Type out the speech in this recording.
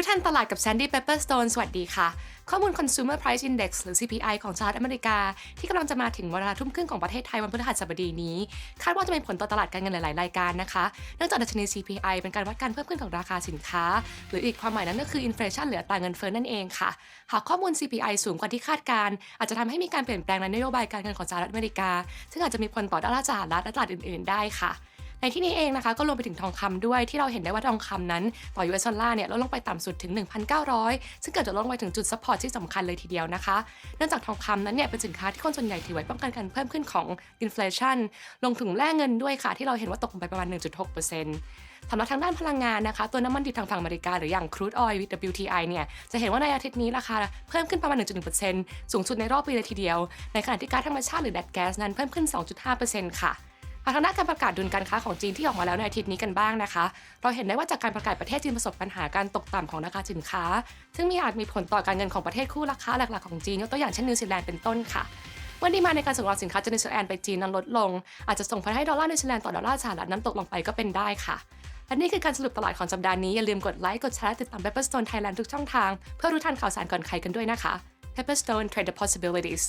รู้ทันตลาดกับ Sandy Pepperstone สวัสดีค่ะ ข้อมูล Consumer Price Index หรือ CPI ของสหรัฐอเมริกา ที่กำลังจะมาถึงเวลาทุ่มครึ่งของประเทศไทยวันพฤหัสบดีนี้ คาดว่าจะเป็นผลต่อตลาดการเงินหลาย ๆ รายการนะคะ เนื่องจากดัชนี CPI เป็นการวัดการเพิ่มขึ้นของราคาสินค้า หรืออีกความหมายนั้นก็คือ inflation หรืออัตราเงินเฟ้อนั่นเองค่ะ หากข้อมูล CPI สูงกว่าที่คาดการณ์อาจจะทำให้มีการเปลี่ยนแปลงในนโยบายการเงินของสหรัฐอเมริกา ซึ่งอาจจะมีผลต่อดอลลาร์สหรัฐและตลาดอื่น ๆ ได้ค่ะ ในที่นี้เองนะคะก็รวมไปถึงทองคำด้วยที่เราเห็นได้ว่าทองคำนั้น ต่อ US ดอลลาร์เนี่ยลดลงไปต่ำสุดถึง 1,900 ซึ่งเกิดจะลดลงไปถึงจุดซัพพอร์ตที่สำคัญเลยทีเดียวนะคะเนื่องจากทองคำนั้นเนี่ยเป็นสินค้าที่คนส่วนใหญ่ถือไว้ป้องกันการเพิ่มขึ้นของอินฟลชันลงถึงแร่เงินด้วยค่ะที่เราเห็นว่าตกลงไปประมาณ 1.6%สำหรับทางด้านพลังงานนะคะ ตัวน้ำมันดิบทางฝั่งอเมริกาหรืออย่าง crude oil WTI เนี่ยจะเห็นว่าในอาทิตย์นี้ราคาเพิ่มขึ้นประมาณ 1.1%สูงสุดในรอบปีเลยทีเดียว ในขณะที่ก๊าซธรรมชาติหรือแดดแก๊สนั้นเพิ่มขึ้น 2.5%ค่ะ ทางด้านการประกาศดุลการค้าของจีนที่ออกมาแล้วในอาทิตย์นี้กันบ้างนะคะ เราเห็นได้ว่าจากการประกาศประเทศจีนประสบปัญหาการตกต่ำของราคาสินค้า ซึ่งมีอาจมีผลต่อการเงินของประเทศคู่ราคาหลักๆของจีนยกตัวอย่างเช่นนิวซีแลนด์เป็นต้นค่ะเมื่อดีมาในการส่งออกสินค้าจากนิวซีแลนด์ไปจีนนั้นลดลง อาจจะส่งผลให้ดอลลาร์นิวซีแลนด์ต่อดอลลาร์สหรัฐนั้นตกลงไปก็เป็นได้ค่ะและนี่คือการสรุปตลาดของสัปดาห์นี้ อย่าลืมกดไลค์กดแชร์ติดตาม Pepperstone Thailand ทุกช่องทาง เพื่อรู้ทันข่าวสารก่อนใครกันด้วยนะคะ Pepperstone Trade the Possibilities